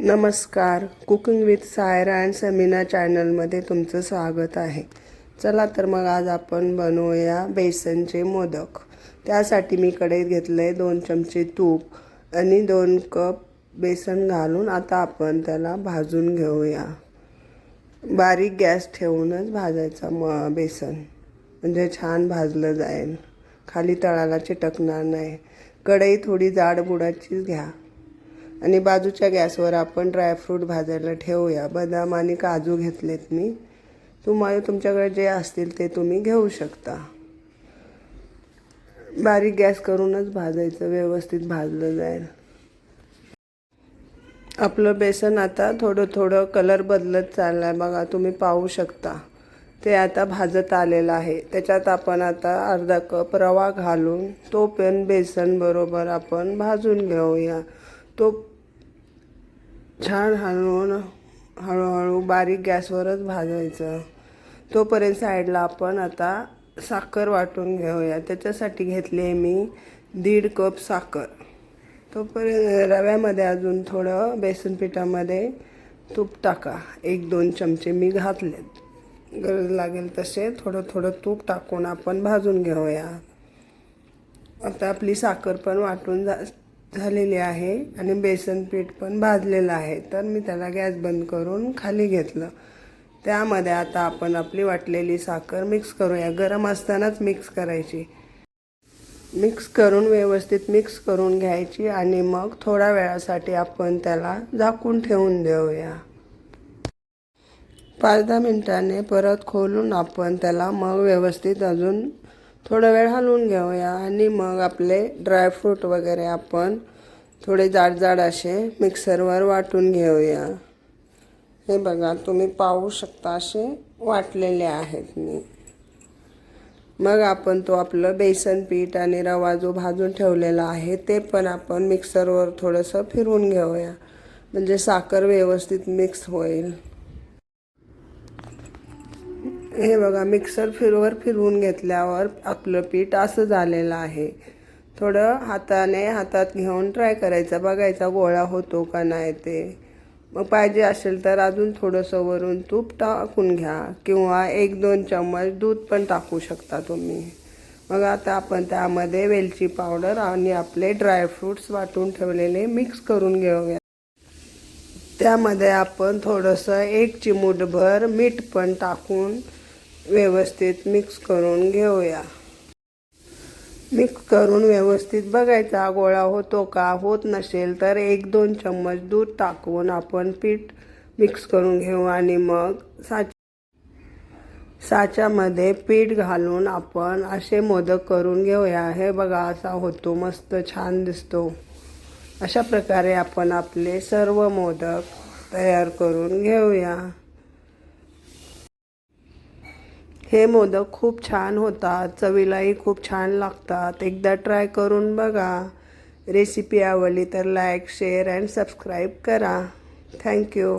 नमस्कार. Cooking with Saira and Sameena चॅनलमध्ये तुमचं स्वागत आहे. चला तर मग आज आपण बनवूया बेसनचे मोदक. त्यासाठी मी कढईत घेतलं आहे दोन चमचे तूप आणि दोन कप बेसन घालून आता आपण त्याला भाजून घेऊया. बारीक गॅस ठेवूनच भाजायचा म बेसन. म्हणजे छान भाजलं जाईल. खाली तळाला चिटकणार नाही. कढई थोडी जाड बुडाचीच घ्या. आणि बाजूच्या गॅसवर आपण ड्रायफ्रूट भाजायला ठेवूया. बदाम आणि काजू घेतलेत मी. तुम्हाला तुमच्याकडे जे असतील ते तुम्ही घेऊ शकता. बारीक गॅस करूनच भाजायचं व्यवस्थित भाजलं जाईल. आपलं बेसन आता थोडं थोडं कलर बदलत चाललं आहे बघा तुम्ही पाहू शकता. ते आता भाजत आलेलं आहे. त्याच्यात आपण आता अर्धा कप रवा घालून तो पण बेसन बरोबर आपण भाजून घेऊया. तो छान हलवून हळूहळू बारीक गॅसवरच भाजायचं. तोपर्यंत साईडला आपण आता साखर वाटून घेऊया. त्याच्यासाठी घेतली आहे मी दीड कप साखर. तोपर्यंत रव्यामध्ये अजून थोडं बेसन पिठामध्ये तूप टाका. एक दोन चमचे मी घातलेत. गरज लागेल तसे थोडं थोडं तूप टाकून आपण भाजून घेऊया. आता आपली साखर पण वाटून जा झालेली आहे आणि बेसन पीठ पण भाजलेलं आहे. तर मी त्याला गॅस बंद करून खाली घेतलं. त्यामध्ये आता आपण आपली वाटलेली साखर मिक्स करूया. गरम असतानाच मिक्स करायची. मिक्स करून व्यवस्थित मिक्स करून घ्यायची आणि मग थोड्या वेळासाठी आपण त्याला झाकून ठेवून देऊया. पाच दहा मिनिटाने परत खोलून आपण त्याला मग व्यवस्थित अजून थोडा वेळ हलवून घेऊया आणि मग आपले ड्रायफ्रूट वगैरे आपण थोडे जाड जाड असे मिक्सरवर वाटून घेऊया. हे बघा तुम्ही पाहू शकता असे वाटलेले आहेत मी. मग आपण तो आपलं बेसन पीठ आणि रवा जो भाजून ठेवलेला आहे ते पण आपण मिक्सरवर थोडंसं फिरवून घेऊया. म्हणजे साखर व्यवस्थित मिक्स होईल. हे बघा मिक्सर फिरवर फिरवून घेतल्यावर आपलं पीठ असं झालेलं आहे. थोडं हाताने हातात घेऊन ट्राय करायचा बघायचा गोळा होतो का नाही ते. मग पाहिजे असेल तर अजून थोडंसं वरून तूप टाकून घ्या किंवा एक दोन चम्मच दूध पण टाकू शकता तुम्ही. मग आता आपण त्यामध्ये वेलची पावडर आणि आपले ड्रायफ्रूट्स वाटून ठेवलेले मिक्स करून घेऊया. त्यामध्ये आपण थोडंसं एक चिमूटभर मीठ पण टाकून व्यवस्थित मिक्स करून घेऊया. मिक्स करून व्यवस्थित बघायचा गोळा होतो का होत नसेल तर एक दोन चम्मच दूध टाकून आपण पीठ मिक्स करून घेऊ आणि मग साच साच्यामध्ये पीठ घालून आपण असे मोदक करून घेऊया. हे बघा असा होतो मस्त छान दिसतो. अशा प्रकारे आपण आपले सर्व मोदक तयार करून घेऊया. हे मोदक खूप छान होतात चवीलाही खूप छान लागतात. एकदा ट्राय करून बघा. रेसिपी आवडली तर लाईक शेअर अँड सबस्क्राईब करा. Thank you.